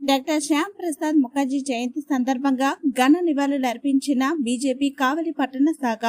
Doctor Shyam Prasad Mukherjee జయంతి సందర్భంగా ఘన నివాళులు అర్పించిన బీజేపీ కావలి పట్టణ శాఖ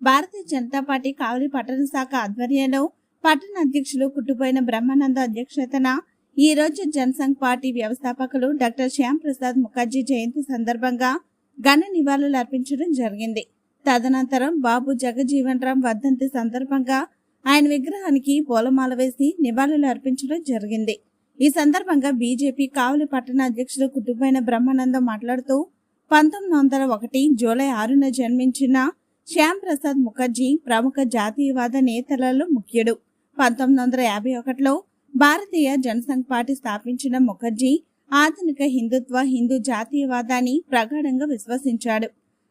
భారతీయ జనతా పార్టీ కావలి పట్టణ శాఖ ఆధ్వర్యంలో పట్టణ అధ్యక్షులు కుట్టుపోయిన బ్రహ్మానంద అధ్యక్షతన ఈ రోజు జనసంఘ్ పార్టీ వ్యవస్థాపకులు డాక్టర్ శ్యామ్ ప్రసాద్ ముఖర్జీ జయంతి సందర్భంగా ఘన నివాళులు అర్పించడం జరిగింది. తదనంతరం బాబు జగజీవన్ రామ్ వర్ధంతి సందర్భంగా ఆయన విగ్రహానికి పూలమాల వేసి నివాళులు అర్పించడం జరిగింది. ఈ సందర్భంగా బీజేపీ కావలి పట్టణ అధ్యక్షుడు కుటుంబైన బ్రహ్మానందం మాట్లాడుతూ పంతొమ్మిది వందల ఒకటి జూలై ఆరున జన్మించిన శ్యామ్ ప్రసాద్ ముఖర్జీ ప్రముఖ జాతీయవాద నేతలలో ముఖ్యుడు. పంతొమ్మిది వందల యాభై ఒకటిలో భారతీయ జనసంఘ్ పార్టీ స్థాపించిన ముఖర్జీ ఆధునిక హిందుత్వ హిందూ జాతీయవాదాన్ని ప్రగాఢంగా విశ్వసించాడు.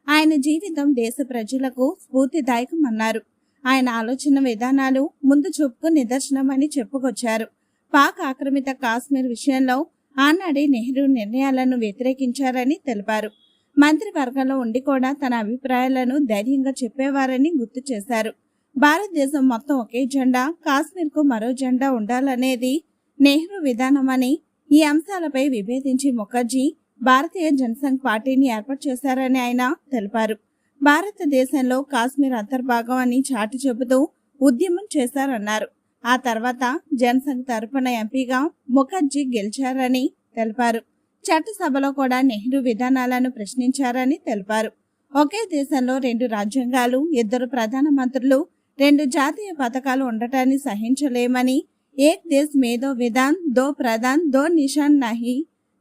ఆయన జీవితం దేశ ప్రజలకు స్ఫూర్తిదాయకమన్నారు. ఆయన ఆలోచన విధానాలు ముందు చూపుకు నిదర్శనమని చెప్పుకొచ్చారు. పాక్ ఆక్రమిత కాశ్మీర్ విషయంలో ఆనాడే నెహ్రూ నిర్ణయాలను వ్యతిరేకించారని తెలిపారు. మంత్రివర్గంలో ఉండి కూడా తన అభిప్రాయాలను ధైర్యంగా చెప్పేవారని గుర్తు చేశారు. భారతదేశం మొత్తం ఒకే జెండా కాశ్మీర్కు మరో జెండా ఉండాలనేది నెహ్రూ విధానమని ఈ అంశాలపై విభేదించి ముఖర్జీ భారతీయ జనసంఘ్ పార్టీని ఏర్పాటు చేశారని ఆయన తెలిపారు. భారతదేశంలో కాశ్మీర్ అంతర్భాగం అని చాటి చెబుతూ ఉద్యమం చేశారన్నారు. ఆ తర్వాత జనసంఘ్ తరపున ఎంపీగా ముఖర్జీ గెలిచారని తెలిపారు. చట్టసభలో కూడా నెహ్రూ విధానాలను ప్రశ్నించారని తెలిపారు. ఒకే దేశంలో రెండు రాజ్యాంగాలు ఇద్దరు ప్రధానమంత్రులు రెండు జాతీయ పథకాలు ఉండటాన్ని సహించలేమని ఏక్ దేశ్ మేదో విధాన్ దో ప్రధాన్ దో నిషాన్ నహి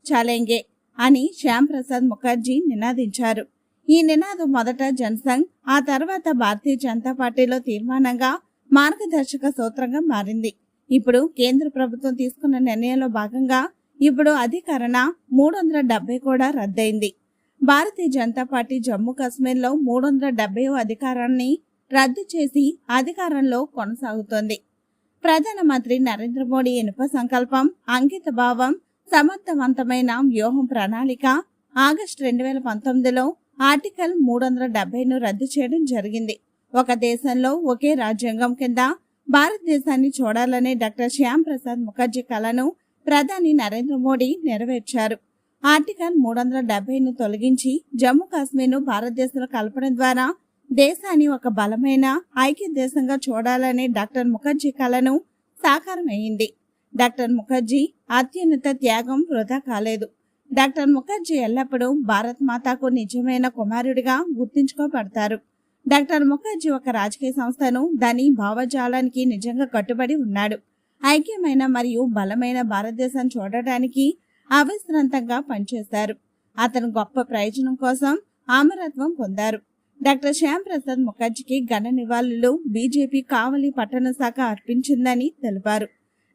చాలెంగే అని శ్యామ్ ప్రసాద్ ముఖర్జీ నినాదించారు. ఈ నినాదం మొదట జనసంఘ్ ఆ తర్వాత భారతీయ జనతా పార్టీలో తీర్మానంగా మార్గదర్శక సూత్రంగా మారింది. ఇప్పుడు కేంద్ర ప్రభుత్వం తీసుకున్న నిర్ణయంలో భాగంగా ఇప్పుడు అధికరణ మూడు వందల డెబ్బై కూడా రద్దయింది. భారతీయ జనతా పార్టీ జమ్మూ కాశ్మీర్లో మూడు వందల డెబ్బై అధికారాన్ని రద్దు చేసి అధికారంలో కొనసాగుతోంది. ప్రధానమంత్రి నరేంద్ర మోడీ ఇనుప సంకల్పం అంకిత భావం సమర్థవంతమైన వ్యూహం ప్రణాళిక ఆగస్టు రెండు వేల పంతొమ్మిదిలో ఆర్టికల్ మూడు వందల డెబ్బైను రద్దు చేయడం జరిగింది. ఒక దేశంలో ఒకే రాజ్యాంగం కింద భారతదేశాన్ని చూడాలనే డాక్టర్ శ్యామ్ ప్రసాద్ ముఖర్జీ కలను ప్రధాని నరేంద్ర మోడీ నెరవేర్చారు. ఆర్టికల్ మూడు వందల డెబ్బైను తొలగించి జమ్మూ కాశ్మీర్ను భారతదేశంలో కలపడం ద్వారా దేశాన్ని ఒక బలమైన ఐక్య దేశంగా చూడాలనే డాక్టర్ ముఖర్జీ కలను సాకారమైంది డాక్టర్ ముఖర్జీ అత్యున్నత త్యాగం వృధా కాలేదు. డాక్టర్ ముఖర్జీ ఎల్లప్పుడూ భారత్ మాతాకు నిజమైన కుమారుడిగా గుర్తించుకోబడతారు. డాక్టర్ ముఖర్జీ ఒక రాజకీయ సంస్థను దాని భావజాలానికి నిజంగా కట్టుబడి ఉన్నాడు. ఐక్యమైన మరియు బలమైన భారతదేశం చూడటానికి అవిశ్రాంతంగా పనిచేశారు. అతను గొప్ప ప్రయోజనం కోసం ఆమరత్వం పొందారు. డాక్టర్ శ్యామ్ ప్రసాద్ ముఖర్జీకి ఘన నివాళులు బీజేపీ కావలి పట్టణ శాఖ అర్పించిందని తెలిపారు.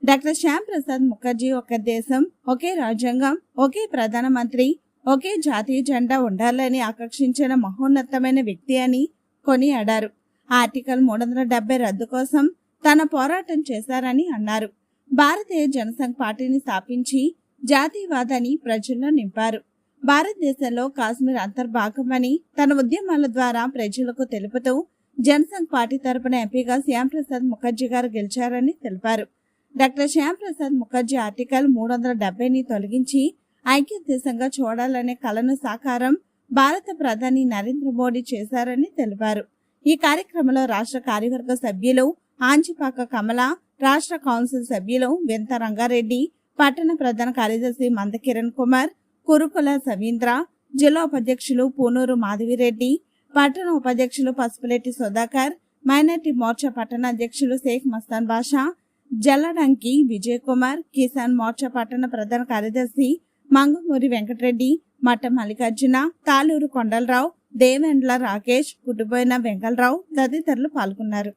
డాక్టర్ శ్యామ్ ప్రసాద్ ముఖర్జీ ఒక దేశం ఒకే రాజ్యాంగం ఒకే ప్రధానమంత్రి ఒకే జాతీయ జెండా ఉండాలని ఆకర్షించిన మహోన్నతమైన వ్యక్తి అని కొనియాడారు ఆర్టికల్ మూడు వందల డెబ్బై రద్దు కోసం తన పోరాటం చేశారని అన్నారు. భారతీయ జనసంఘ్ పార్టీని స్థాపించి జాతీయవాదాన్ని ప్రజల్లో నింపారు. భారతదేశంలో కాశ్మీర్ అంతర్భాగమని తన ఉద్యమాల ద్వారా ప్రజలకు తెలుపుతూ జనసంఘ్ పార్టీ తరపున ఎంపీగా శ్యామ్ ప్రసాద్ ముఖర్జీ గారు గెలిచారని తెలిపారు. డాక్టర్ శ్యాంప్రసాద్ ముఖర్జీ ఆర్టికల్ మూడు వందల డెబ్బైని తొలగించి ఐక్య దేశంగా చూడాలనే కలను సాకారం భారత ప్రధాని నరేంద్ర మోడీ చేశారని తెలిపారు. ఈ కార్యక్రమంలో రాష్ట్ర కార్యవర్గ సభ్యులు ఆంచిపాక కమల రాష్ట్ర కౌన్సిల్ సభ్యులు వింత రంగారెడ్డి పట్టణ ప్రధాన కార్యదర్శి మందకిరణ్ కుమార్ కురుకుల సవీంద్ర జిల్లా ఉపాధ్యక్షులు పూనూరు మాధవిరెడ్డి పట్టణ ఉపాధ్యక్షులు పసుపులెట్టి సుధాకర్ మైనార్టీ మోర్చా పట్టణ అధ్యక్షులు షేక్ మస్తాన్ బాషా జల్లడంకి విజయ్ కుమార్ కిసాన్ మోర్చా పట్టణ ప్రధాన కార్యదర్శి మంగమూరి వెంకటరెడ్డి మఠ మల్లికార్జున తాలూరు కొండలరావు దేవేండ్ల రాకేష్ కుటుంబైన వెంకలరావు తదితరులు పాల్గొన్నారు.